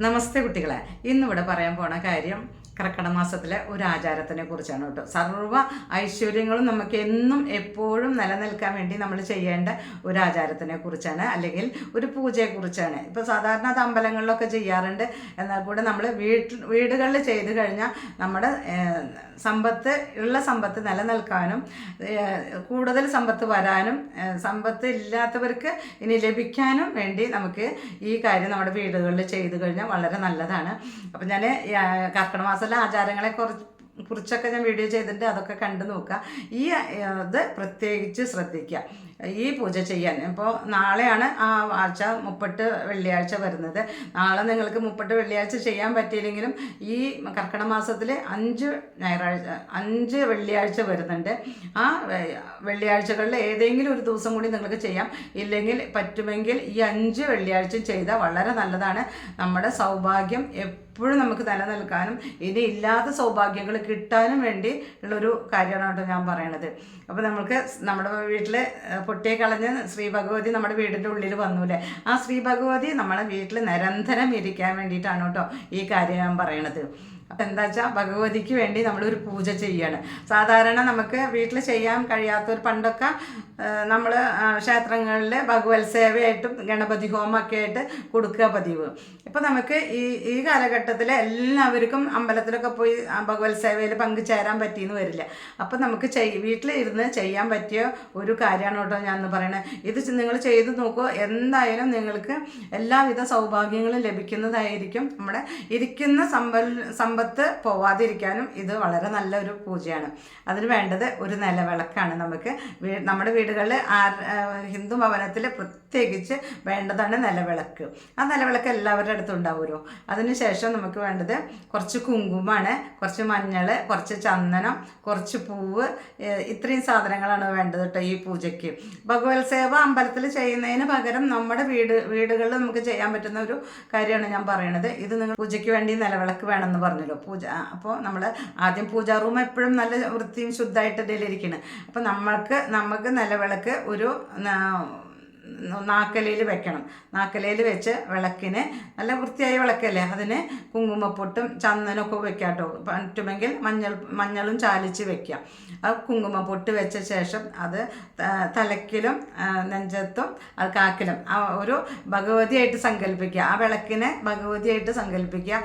നമസ്തേ കുട്ടികളെ. ഇന്നിവിടെ പറയാൻ പോണ കാര്യം കർക്കിടക മാസത്തിലെ ഒരു ആചാരത്തിനെ കുറിച്ചാണ് കേട്ടോ. സർവ ഐശ്വര്യങ്ങളും നമുക്ക് എന്നും എപ്പോഴും നിലനിൽക്കാൻ വേണ്ടി നമ്മൾ ചെയ്യേണ്ട ഒരു ആചാരത്തിനെ കുറിച്ചാണ് അല്ലെങ്കിൽ ഒരു പൂജയെക്കുറിച്ചാണ് ഇപ്പോൾ സാധാരണ അത് അമ്പലങ്ങളിലൊക്കെ ചെയ്യാറുണ്ട്. എന്നാൽ കൂടെ നമ്മൾ വീട്ടിൽ വീടുകളിൽ ചെയ്തു കഴിഞ്ഞാൽ നമ്മുടെ സമ്പത്ത് ഉള്ള സമ്പത്ത് നിലനിൽക്കാനും കൂടുതൽ സമ്പത്ത് വരാനും സമ്പത്ത് ഇല്ലാത്തവർക്ക് ഇനി ലഭിക്കാനും വേണ്ടി നമുക്ക് ഈ കാര്യം നമ്മുടെ വീടുകളിൽ ചെയ്തു കഴിഞ്ഞാൽ വളരെ നല്ലതാണ്. അപ്പം ഞാൻ കർക്കിടക മാസത്തിലെ ആചാരങ്ങളെ കുറിച്ച് കുറിച്ചൊക്കെ ഞാൻ വീഡിയോ ചെയ്തിട്ടുണ്ട് അതൊക്കെ കണ്ടു നോക്കുക. ഈ ഇത് പ്രത്യേകിച്ച് ശ്രദ്ധിക്കുക. ഈ പൂജ ചെയ്യാൻ. ഇപ്പോൾ നാളെയാണ് ആ ആഴ്ച മുപ്പട്ട് വെള്ളിയാഴ്ച വരുന്നത്. നാളെ നിങ്ങൾക്ക് മുപ്പട്ട് വെള്ളിയാഴ്ച ചെയ്യാൻ പറ്റിയില്ലെങ്കിലും ഈ കർക്കിടക മാസത്തിൽ അഞ്ച് ഞായറാഴ്ച അഞ്ച് വെള്ളിയാഴ്ച വരുന്നുണ്ട്. ആ വെള്ളിയാഴ്ചകളിൽ ഏതെങ്കിലും ഒരു ദിവസം കൂടി നിങ്ങൾക്ക് ചെയ്യാം. ഇല്ലെങ്കിൽ പറ്റുമെങ്കിൽ ഈ അഞ്ച് വെള്ളിയാഴ്ച ചെയ്താൽ വളരെ നല്ലതാണ്. നമ്മുടെ സൗഭാഗ്യം എപ്പോഴും നമുക്ക് നിലനിൽക്കാനും ഇനി ഇല്ലാത്ത സൗഭാഗ്യങ്ങൾ കിട്ടാനും വേണ്ടി ഉള്ളൊരു കാര്യമാണ് കേട്ടോ ഞാൻ പറയണത്. അപ്പോൾ നമുക്ക് നമ്മുടെ വീട്ടിൽ പൊട്ടിയെ കളഞ്ഞ് ശ്രീ ഭഗവതി നമ്മുടെ വീടിന്റെ ഉള്ളിൽ വന്നൂലേ ആ ശ്രീ ഭഗവതി നമ്മളെ വീട്ടിൽ നിരന്തരം ഇരിക്കാൻ വേണ്ടിയിട്ടാണ് കേട്ടോ ഈ കാര്യം ഞാൻ പറയണത്. അപ്പം എന്താ വെച്ചാൽ ഭഗവതിക്ക് വേണ്ടി നമ്മളൊരു പൂജ ചെയ്യാണ്. സാധാരണ നമുക്ക് വീട്ടിൽ ചെയ്യാൻ കഴിയാത്തൊരു പണ്ടൊക്കെ നമ്മൾ ക്ഷേത്രങ്ങളിൽ ഭഗവത് സേവയായിട്ടും ഗണപതി ഹോമൊക്കെ ആയിട്ട് കൊടുക്കുക പതിവ്. ഇപ്പം നമുക്ക് ഈ ഈ കാലഘട്ടത്തിൽ എല്ലാവർക്കും അമ്പലത്തിലൊക്കെ പോയി ഭഗവത് സേവയിൽ പങ്കുചേരാൻ പറ്റിയെന്ന് വരില്ല. അപ്പം നമുക്ക് ചെയ് വീട്ടിലിരുന്ന് ചെയ്യാൻ പറ്റിയ ഒരു കാര്യമാണ് കേട്ടോ ഞാൻ എന്ന് പറയണത് ഇത് നിങ്ങൾ ചെയ്ത് നോക്കുക എന്തായാലും നിങ്ങൾക്ക് എല്ലാവിധ സൗഭാഗ്യങ്ങളും ലഭിക്കുന്നതായിരിക്കും. നമ്മുടെ ഇരിക്കുന്ന സമ്പൽ സമ്പത്ത് പോവാതിരിക്കാനും ഇത് വളരെ നല്ലൊരു പൂജയാണ്. അതിന് വേണ്ടത് ഒരു നിലവിളക്കാണ് നമുക്ക്. നമ്മുടെ വീടുകളിൽ ഹിന്ദു ഭവനത്തിൽ പ്രത്യേകിച്ച് വേണ്ടതാണ് നിലവിളക്ക്. ആ നിലവിളക്ക് എല്ലാവരുടെ അടുത്തും ഉണ്ടാവുമല്ലോ. അതിനുശേഷം നമുക്ക് വേണ്ടത് കുറച്ച് കുങ്കുമാണ് കുറച്ച് മഞ്ഞൾ കുറച്ച് ചന്ദനം കുറച്ച് പൂവ് ഇത്രയും സാധനങ്ങളാണ് വേണ്ടത് കേട്ടോ ഈ പൂജയ്ക്ക്. ഭഗവത് സേവ അമ്പലത്തിൽ ചെയ്യുന്നതിന് പകരം നമ്മുടെ വീട് വീടുകളിൽ നമുക്ക് ചെയ്യാൻ പറ്റുന്ന ഒരു കാര്യമാണ് ഞാൻ പറയണത്. ഇത് നിങ്ങൾ പൂജയ്ക്ക് വേണ്ടി നിലവിളക്ക് വേണമെന്ന് പറഞ്ഞല്ലോ. പൂജ അപ്പോൾ നമ്മൾ ആദ്യം പൂജാ റൂം എപ്പോഴും നല്ല വൃത്തിയും ശുദ്ധമായിട്ട് ഇതിലിരിക്കണം. അപ്പോൾ നമ്മൾക്ക് നമുക്ക് നിലവിളക്ക് ഒരു നാക്കലയിൽ വെക്കണം. നാക്കലയിൽ വെച്ച് വിളക്കിന് നല്ല വൃത്തിയായ വിളക്കല്ലേ? അതിന് കുങ്കുമപ്പൊട്ടും ചന്ദനമൊക്കെ വെക്കാം കേട്ടോ പറ്റുമെങ്കിൽ മഞ്ഞൾ മഞ്ഞളും ചാലിച്ച് വെക്കാം ആ കുങ്കുമപ്പൊട്ട് വെച്ച ശേഷം അത് തലക്കിലും നെഞ്ചത്തും അത് കാക്കിലും ആ ഒരു ഭഗവതിയായിട്ട് സങ്കല്പിക്കുക. ആ വിളക്കിനെ ഭഗവതിയായിട്ട് സങ്കല്പിക്കുക.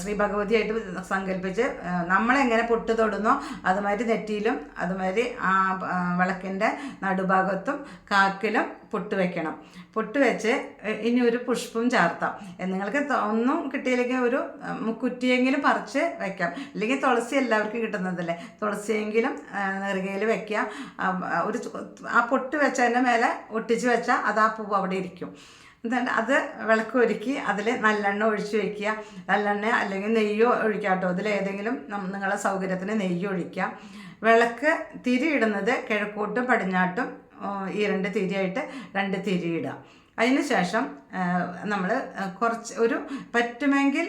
ശ്രീ ഭഗവതിയായിട്ട് സങ്കല്പിച്ച് നമ്മളെങ്ങനെ പൊട്ട് തൊടുന്നോ അതുമാതിരി നെറ്റിയിലും അതുമാതിരി ആ, വിളക്കിന്റെ നടുഭാഗത്തും കാക്കിലും പൊട്ട് വെക്കണം. പൊട്ട് വെച്ച് ഇനി ഒരു പുഷ്പം ചേർത്താം. നിങ്ങൾക്ക് ഒന്നും കിട്ടിയില്ലെങ്കിൽ ഒരു കുറ്റിയെങ്കിലും പറിച്ച് വെക്കാം. അല്ലെങ്കിൽ തുളസി എല്ലാവർക്കും കിട്ടുന്നതല്ലേ? തുളസിയെങ്കിലും നെറുകയിൽ വെക്കുക ഒരു ആ പൊട്ട് വെച്ചതിന്റെ മേലെ ഒട്ടിച്ച് വെച്ചാൽ അത് ആ പൂവ് അവിടെ ഇരിക്കും. എന്നിട്ട് അത് വിളക്ക് ഒരുക്കി അതിൽ നല്ലെണ്ണ ഒഴിച്ച് വെക്കുക. നല്ലെണ്ണ അല്ലെങ്കിൽ നെയ്യോ ഒഴിക്കാം കേട്ടോ അതിലേതെങ്കിലും നിങ്ങളുടെ സൗകര്യത്തിന് നെയ്യ് ഒഴിക്കുക വിളക്ക് തിരിയിടുന്നത് കിഴക്കോട്ടും പടിഞ്ഞാട്ടും ഈ രണ്ട് തിരിയായിട്ട് രണ്ട് തിരി ഇടുക അതിന് ശേഷം നമ്മൾ കുറച്ച് ഒരു പറ്റുമെങ്കിൽ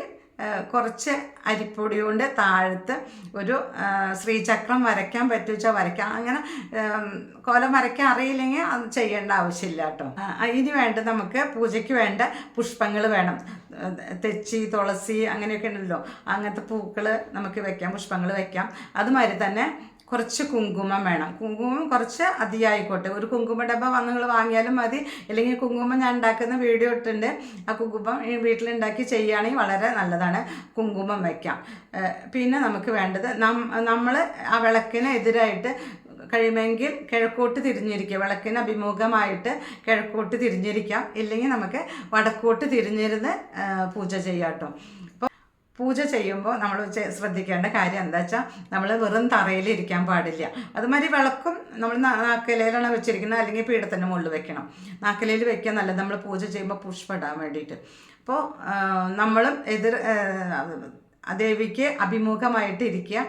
കുറച്ച് അരിപ്പൊടി കൊണ്ട് താഴത്ത് ഒരു ശ്രീചക്രം വരയ്ക്കാൻ പറ്റുവെച്ചാൽ വരയ്ക്കാം. അങ്ങനെ കോലം വരയ്ക്കാൻ അറിയില്ലെങ്കിൽ അത് ചെയ്യേണ്ട ആവശ്യമില്ല കേട്ടോ. അതിന് വേണ്ട നമുക്ക് പൂജയ്ക്ക് വേണ്ട പുഷ്പങ്ങൾ വേണം. തെച്ചി തുളസി അങ്ങനെയൊക്കെ ഉണ്ടല്ലോ. അങ്ങനത്തെ പൂക്കൾ നമുക്ക് വെക്കാം പുഷ്പങ്ങൾ വെക്കാം. അതുമാതിരി തന്നെ കുറച്ച് കുങ്കുമം വേണം. കുങ്കുമം കുറച്ച് അധികമായിക്കോട്ടെ ഒരു കുങ്കുമ ഡബ്ബ നിങ്ങൾ വാങ്ങിയാലും മതി. അല്ലെങ്കിൽ കുങ്കുമം ഞാൻ ഉണ്ടാക്കുന്ന വീഡിയോ ഇട്ടുണ്ട് ആ കുങ്കുമം വീട്ടിലുണ്ടാക്കി ചെയ്യുകയാണെങ്കിൽ വളരെ നല്ലതാണ്. കുങ്കുമം വയ്ക്കാം. പിന്നെ നമുക്ക് വേണ്ടത് നമ്മൾ ആ വിളക്കിന് എതിരായിട്ട് കഴിയുമെങ്കിൽ കിഴക്കോട്ട് തിരിഞ്ഞിരിക്കുക. വിളക്കിന് അഭിമുഖമായിട്ട് കിഴക്കോട്ട് തിരിഞ്ഞിരിക്കാം. ഇല്ലെങ്കിൽ നമുക്ക് വടക്കോട്ട് തിരിഞ്ഞിരുന്ന് പൂജ ചെയ്യാം കേട്ടോ. പൂജ ചെയ്യുമ്പോൾ നമ്മൾ ശ്രദ്ധിക്കേണ്ട കാര്യം എന്താ വെച്ചാൽ നമ്മൾ വെറും തറയിൽ ഇരിക്കാൻ പാടില്ല. അതുമാതിരി വിളക്കും നമ്മൾ നാക്കലയിലാണ് വെച്ചിരിക്കുന്നത്. അല്ലെങ്കിൽ പീഠത്തിന്റെ മുകളിൽ വെക്കണം. നാക്കലയിൽ വെക്കുക നല്ലത്. നമ്മൾ പൂജ ചെയ്യുമ്പോൾ പുഷ്പം ഇടാൻ വേണ്ടിയിട്ട്. അപ്പോൾ നമ്മളും എതിർ ദേവിക്ക് അഭിമുഖമായിട്ട് ഇരിക്കുക.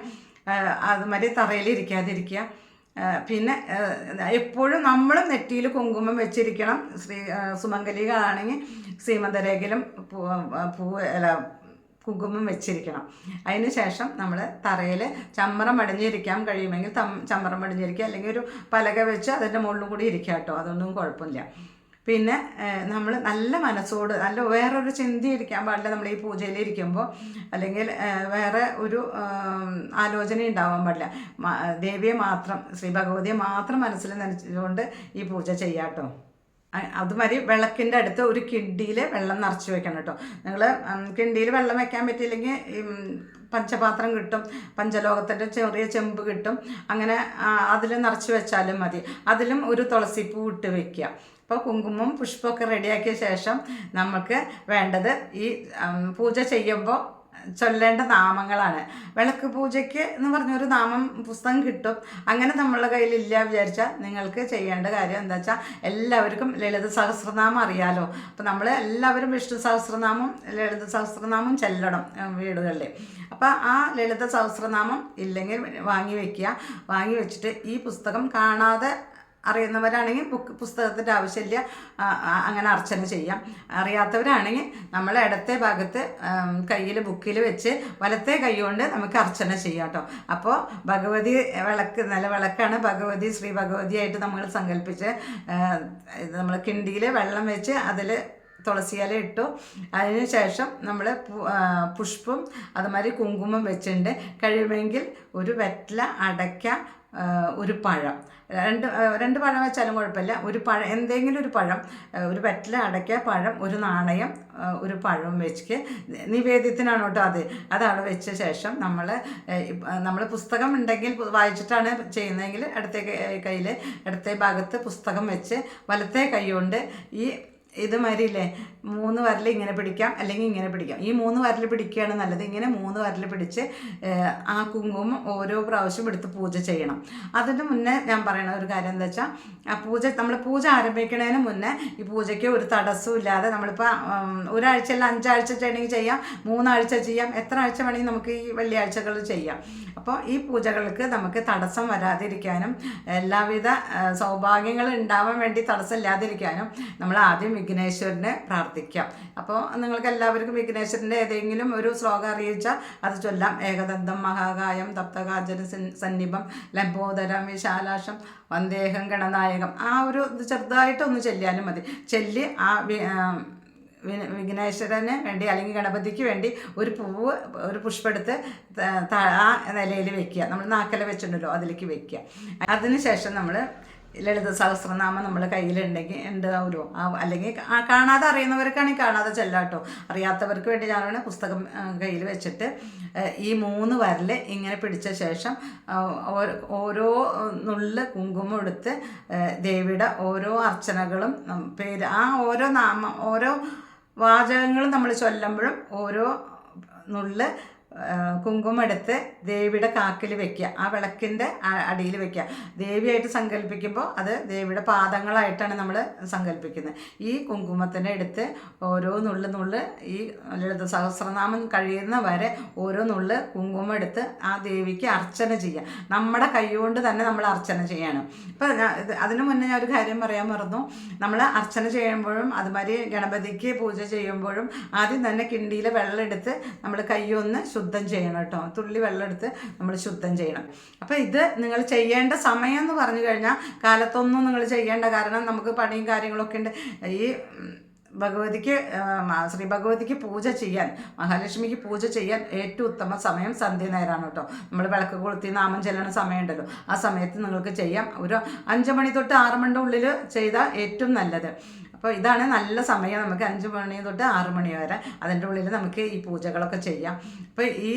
അതുമാതിരി തറയിൽ ഇരിക്കാതിരിക്കുക. പിന്നെ എപ്പോഴും നമ്മളും നെറ്റിയിൽ കുങ്കുമം വെച്ചിരിക്കണം. ശ്രീ സുമംഗലികളാണെങ്കിൽ സീമന്തരേഖയിലും പൂ പൂ കുങ്കുമം വെച്ചിരിക്കണം. അതിന് ശേഷം നമ്മൾ തറയിൽ ചമ്മറം അടിഞ്ഞിരിക്കാൻ കഴിയുമെങ്കിൽ തം ചമ്മറം അടിഞ്ഞിരിക്കുക. അല്ലെങ്കിൽ ഒരു പലക വെച്ച് അതിന്റെ മുകളിലും കൂടി ഇരിക്കുക കേട്ടോ. അതൊന്നും കുഴപ്പമില്ല. പിന്നെ നമ്മൾ നല്ല മനസ്സോട് നല്ല വേറൊരു ചിന്ത ഇരിക്കാൻ പാടില്ല നമ്മൾ ഈ പൂജയിൽ ഇരിക്കുമ്പോൾ അല്ലെങ്കിൽ വേറെ ഒരു ആലോചന ഉണ്ടാവാൻ പാടില്ല. ദേവിയെ മാത്രം ശ്രീ ഭഗവതിയെ മാത്രം മനസ്സിൽ നനച്ചുകൊണ്ട് ഈ പൂജ ചെയ്യാട്ടോ അതുമാതിരി വിളക്കിന്റെ അടുത്ത് ഒരു കിണ്ടിയിൽ വെള്ളം നിറച്ച് വെക്കണം കേട്ടോ. നിങ്ങൾ കിണ്ടിയിൽ വെള്ളം വെക്കാൻ പറ്റിയില്ലെങ്കിൽ പഞ്ചപാത്രം കിട്ടും പഞ്ചലോകത്തിന്റെ ചെറിയ ചെമ്പ് കിട്ടും. അങ്ങനെ അതിൽ നിറച്ച് വെച്ചാലും മതി. അതിലും ഒരു തുളസിപ്പൂ ഇട്ട് വെക്കുക. അപ്പോൾ കുങ്കുമം പുഷ്പമൊക്കെ റെഡിയാക്കിയ ശേഷം നമുക്ക് വേണ്ടത് ഈ പൂജ ചെയ്യുമ്പോൾ ചൊല്ലേണ്ട നാമങ്ങളാണ്. വിളക്ക് പൂജയ്ക്ക് എന്ന് പറഞ്ഞൊരു നാമം പുസ്തകം കിട്ടും. അങ്ങനെ നമ്മളുടെ കയ്യിലില്ല വിചാരിച്ചാൽ നിങ്ങൾക്ക് ചെയ്യേണ്ട കാര്യം എന്താ വെച്ചാൽ എല്ലാവർക്കും ലളിത സഹസ്രനാമം അറിയാലോ. അപ്പോൾ നമ്മൾ എല്ലാവരും വിഷ്ണു സഹസ്രനാമം ലളിത സഹസ്രനാമം ചെല്ലണം വീടുകളിൽ അപ്പോൾ ആ ലളിത സഹസ്രനാമം ഇല്ലെങ്കിൽ വാങ്ങി വെക്കുക. വാങ്ങി വെച്ചിട്ട് ഈ പുസ്തകം കാണാതെ അറിയുന്നവരാണെങ്കിൽ ബുക്ക് പുസ്തകത്തിന്റെ ആവശ്യമില്ല. അങ്ങനെ അർച്ചന ചെയ്യാം. അറിയാത്തവരാണെങ്കിൽ നമ്മൾ ഇടത്തെ ഭാഗത്ത് കയ്യിൽ ബുക്കിൽ വെച്ച് വലത്തെ കൈകൊണ്ട് നമുക്ക് അർച്ചന ചെയ്യാം കേട്ടോ അപ്പോൾ ഭഗവതി വിളക്ക് നല്ല വിളക്കാണ് ഭഗവതി ശ്രീ ഭഗവതിയായിട്ട് നമ്മൾ സങ്കല്പിച്ച് നമ്മൾ കിണ്ടിയിൽ വെള്ളം വെച്ച് അതിൽ തുളസിയില ഇട്ടു. അതിനുശേഷം നമ്മൾ പുഷ്പം അതുമാതിരി കുങ്കുമം വെച്ചിട്ടുണ്ട്. കഴിയുമെങ്കിൽ ഒരു വെറ്റില അടയ്ക്ക. ഒരു പഴം. രണ്ട് രണ്ട് പഴം വെച്ചാലും കുഴപ്പമില്ല. ഒരു പഴം എന്തെങ്കിലും ഒരു പഴം ഒരു വെറ്റില അടയ്ക്ക പഴം ഒരു നാണയം ഒരു പഴവും വെച്ചിട്ട് നിവേദ്യത്തിനാണ് കേട്ടോ അത്. അതവിടെ വെച്ച ശേഷം നമ്മൾ നമ്മൾ പുസ്തകം ഉണ്ടെങ്കിൽ വായിച്ചിട്ടാണ് ചെയ്യുന്നതെങ്കിൽ ഇടത്തെ കയ്യിൽ ഇടത്തെ ഭാഗത്ത് പുസ്തകം വെച്ച് വലത്തെ കൈ കൊണ്ട് ഈ ഇത് മാതിരിയില്ലേ മൂന്ന് വരൽ ഇങ്ങനെ പിടിക്കാം അല്ലെങ്കിൽ ഇങ്ങനെ പിടിക്കാം. ഈ മൂന്ന് വരൽ പിടിക്കുകയാണ് നല്ലത്. ഇങ്ങനെ മൂന്ന് വരൽ പിടിച്ച് ആ കുങ്കുമം ഓരോ പ്രാവശ്യം എടുത്ത് പൂജ ചെയ്യണം. അതിന് മുന്നേ ഞാൻ പറയണ ഒരു കാര്യം എന്താ വെച്ചാൽ ആ പൂജ നമ്മൾ പൂജ ആരംഭിക്കുന്നതിന് മുന്നേ ഈ പൂജയ്ക്ക് ഒരു തടസ്സവും ഇല്ലാതെ നമ്മളിപ്പോൾ ഒരാഴ്ച അല്ല അഞ്ചാഴ്ച ചെയ്യണമെങ്കിൽ ചെയ്യാം മൂന്നാഴ്ച ചെയ്യാം എത്ര ആഴ്ച വേണമെങ്കിൽ നമുക്ക് ഈ വെള്ളിയാഴ്ചകൾ ചെയ്യാം. അപ്പോൾ ഈ പൂജകൾക്ക് നമുക്ക് തടസ്സം വരാതിരിക്കാനും എല്ലാവിധ സൗഭാഗ്യങ്ങൾ ഉണ്ടാവാൻ വേണ്ടി തടസ്സം ഇല്ലാതിരിക്കാനും നമ്മൾ ആദ്യം വിഘ്നേശ്വരനെ പ്രാർത്ഥിക്കാം. അപ്പോൾ നിങ്ങൾക്ക് എല്ലാവർക്കും വിഘ്നേശ്വരന്റെ ഏതെങ്കിലും ഒരു ശ്ലോകം അറിയിച്ചാൽ അത് ചൊല്ലാം. ഏകദന്തം മഹാകായം തപ്തകാചന സന്നിപം ലംബോദരം വിശാലാശം വന്ദേഹം ഗണനായകം. ആ ഒരു ഇത് ചെറുതായിട്ടൊന്ന് ചെല്ലിയാലും മതി. ചെല്ലി ആ വിഘ്നേശ്വരന് വേണ്ടി അല്ലെങ്കിൽ ഗണപതിക്ക് വേണ്ടി ഒരു പൂവ് ഒരു പുഷ്പെടുത്ത് ആ നിലയിൽ വെക്കുക. നമ്മൾ നാക്കല വെച്ചിട്ടുണ്ടല്ലോ അതിലേക്ക് വെക്കുക. അതിനുശേഷം നമ്മൾ ലളിത സഹസ്രനാമം നമ്മൾ കയ്യിലുണ്ടെങ്കിൽ ഉണ്ടാവുമല്ലോ ആ അല്ലെങ്കിൽ കാണാതെ അറിയുന്നവർക്കാണെങ്കിൽ കാണാതെ ചെല്ലാട്ടോ അറിയാത്തവർക്ക് വേണ്ടി ഞാൻ പുസ്തകം കയ്യിൽ വെച്ചിട്ട് ഈ മൂന്ന് വരൽ ഇങ്ങനെ പിടിച്ച ശേഷം ഓരോ നുള്ള കുങ്കുമം എടുത്ത് ദേവിയുടെ ഓരോ അർച്ചനകളും പേര് ആ ഓരോ നാമം ഓരോ വാചകങ്ങളും നമ്മൾ ചൊല്ലുമ്പോഴും ഓരോ നുള്ള് കുങ്കുമം എടുത്ത് ദേവിയുടെ കാക്കിൽ വെക്കുക. ആ വിളക്കിന്റെ അടിയിൽ വെക്കുക. ദേവിയായിട്ട് സങ്കല്പിക്കുമ്പോൾ അത് ദേവിയുടെ പാദങ്ങളായിട്ടാണ് നമ്മൾ സങ്കല്പിക്കുന്നത് ഈ കുങ്കുമത്തിന്റെ എടുത്ത് ഓരോ നുള്ളു നുള്ള് ഈ ലളിത സഹസ്രനാമം കഴിയുന്ന വരെ ഓരോ നുള്ള് കുങ്കുമം എടുത്ത് ആ ദേവിക്ക് അർച്ചന ചെയ്യുക. നമ്മുടെ കൈകൊണ്ട് തന്നെ നമ്മൾ അർച്ചന ചെയ്യണം. ഇപ്പം അതിനു മുന്നേ ഞാൻ ഒരു കാര്യം പറയാൻ മറന്നു. നമ്മൾ അർച്ചന ചെയ്യുമ്പോഴും അതുമാതിരി ഗണപതിക്ക് പൂജ ചെയ്യുമ്പോഴും ആദ്യം തന്നെ കിണ്ടിയിൽ വെള്ളം എടുത്ത് നമ്മൾ കൈയൊന്ന് ശുദ്ധം ചെയ്യണം കേട്ടോ. തുള്ളി വെള്ളം എടുത്ത് നമ്മൾ ശുദ്ധം ചെയ്യണം. അപ്പോൾ ഇത് നിങ്ങൾ ചെയ്യേണ്ട സമയം എന്ന് പറഞ്ഞു കഴിഞ്ഞാൽ കാലത്തൊന്നും നിങ്ങൾ ചെയ്യേണ്ട കാരണം നമുക്ക് പണിയും കാര്യങ്ങളൊക്കെ ഉണ്ട്. ഈ ഭഗവതിക്ക് ശ്രീ ഭഗവതിക്ക് പൂജ ചെയ്യാൻ മഹാലക്ഷ്മിക്ക് പൂജ ചെയ്യാൻ ഏറ്റവും ഉത്തമ സമയം സന്ധ്യ നേരമാണ് കേട്ടോ. നമ്മൾ വിളക്ക് കൊളുത്തി നാമം ചെല്ലണ സമയമുണ്ടല്ലോ. ആ സമയത്ത് നിങ്ങൾക്ക് ചെയ്യാം. ഒരു അഞ്ച് മണി തൊട്ട് ആറ് മണിയുടെ ഉള്ളിൽ ചെയ്താൽ ഏറ്റവും നല്ലത്. അപ്പോൾ ഇതാണ് നല്ല സമയം. നമുക്ക് അഞ്ച് മണി തൊട്ട് ആറ് മണി വരെ അതിന്റെ ഉള്ളിൽ നമുക്ക് ഈ പൂജകളൊക്കെ ചെയ്യാം. അപ്പോൾ ഈ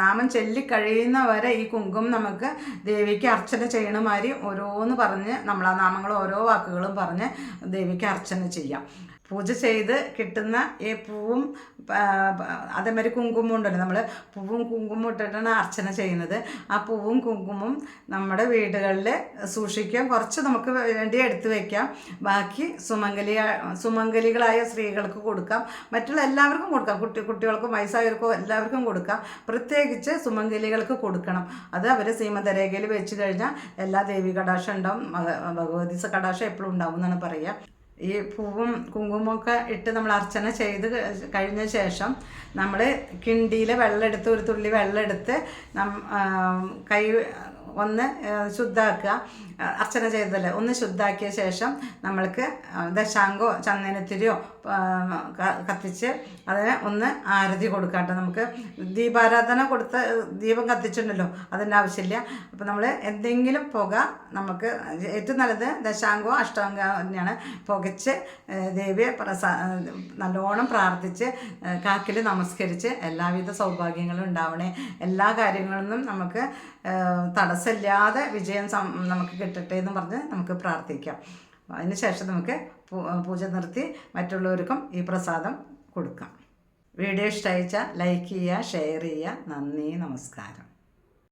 നാമം ചൊല്ലിക്കഴിയുന്ന വരെ ഈ കുങ്കും നമുക്ക് ദേവിക്ക് അർച്ചന ചെയ്യണമാതിരി ഓരോന്ന് പറഞ്ഞ് നമ്മൾ ആ നാമങ്ങൾ ഓരോ വാക്കുകളും പറഞ്ഞ് ദേവിക്ക് അർച്ചന ചെയ്യാം. പൂജ ചെയ്ത് കിട്ടുന്ന ഈ പൂവും അതേമാതിരി കുങ്കുമം ഉണ്ടല്ലോ. നമ്മൾ പൂവും കുങ്കുമം ഇട്ടിട്ടാണ് അർച്ചന ചെയ്യുന്നത്. ആ പൂവും കുങ്കുമവും നമ്മുടെ വീടുകളിൽ സൂക്ഷിക്കാം. കുറച്ച് നമുക്ക് വേണ്ടി എടുത്തു വയ്ക്കാം ബാക്കി സുമംഗലി സുമംഗലികളായ സ്ത്രീകൾക്ക് കൊടുക്കാം. മറ്റുള്ള എല്ലാവർക്കും കൊടുക്കാം. കുട്ടി കുട്ടികൾക്കും വയസ്സായവർക്കും എല്ലാവർക്കും കൊടുക്കാം. പ്രത്യേകിച്ച് സുമംഗലികൾക്ക് കൊടുക്കണം. അത് അവർ സീമന്തരേഖയിൽ വെച്ച് കഴിഞ്ഞാൽ എല്ലാ ദേവി കടാക്ഷം ഉണ്ടാവും. ഭഗ- ഭഗവതി കടാക്ഷം എപ്പോഴും ഉണ്ടാവും എന്നാണ് പറയുക ഈ പൂവും കുങ്കുമൊക്കെ ഇട്ട് നമ്മൾ അർച്ചന ചെയ്ത് കഴിഞ്ഞ ശേഷം നമ്മൾ കിണ്ടിയിലെ വെള്ളം എടുത്ത് ഒരു തുള്ളി വെള്ളം എടുത്ത് നം കൈ ഒന്ന് ശുദ്ധാക്കുക. അർച്ചന ചെയ്തതല്ലേ? ഒന്ന് ശുദ്ധാക്കിയ ശേഷം നമ്മൾക്ക് ദശാങ്കോ ചന്ദനത്തിരിയോ കത്തിച്ച് അതിനെ ഒന്ന് ആരതി കൊടുക്കാട്ടോ നമുക്ക്. ദീപാരാധന കൊടുത്ത് ദീപം കത്തിച്ചിട്ടുണ്ടല്ലോ അതിന്റെ ആവശ്യമില്ല. അപ്പോൾ നമ്മൾ എന്തെങ്കിലും പുക നമുക്ക് ഏറ്റവും നല്ലത് ദശാങ്കോ അഷ്ടാംഗ തന്നെയാണ്. പുകച്ച് ദേവിയെ പ്രസാ നല്ലോണം പ്രാർത്ഥിച്ച് കാക്കിൽ നമസ്കരിച്ച് എല്ലാവിധ സൗഭാഗ്യങ്ങളും ഉണ്ടാവണേ. എല്ലാ കാര്യങ്ങളിലും നമുക്ക് തടസ്സമില്ലാതെ വിജയം നമുക്ക് കിട്ടട്ടെ എന്ന് പറഞ്ഞ് നമുക്ക് പ്രാർത്ഥിക്കാം. അതിന് ശേഷം നമുക്ക് പൂജ നിർത്തി മറ്റുള്ളവർക്കും ഈ പ്രസാദം കൊടുക്കാം. വീഡിയോ ഇഷ്ടമായിച്ചാൽ ലൈക്ക് ചെയ്യുക ഷെയർ ചെയ്യുക. നന്ദി നമസ്കാരം.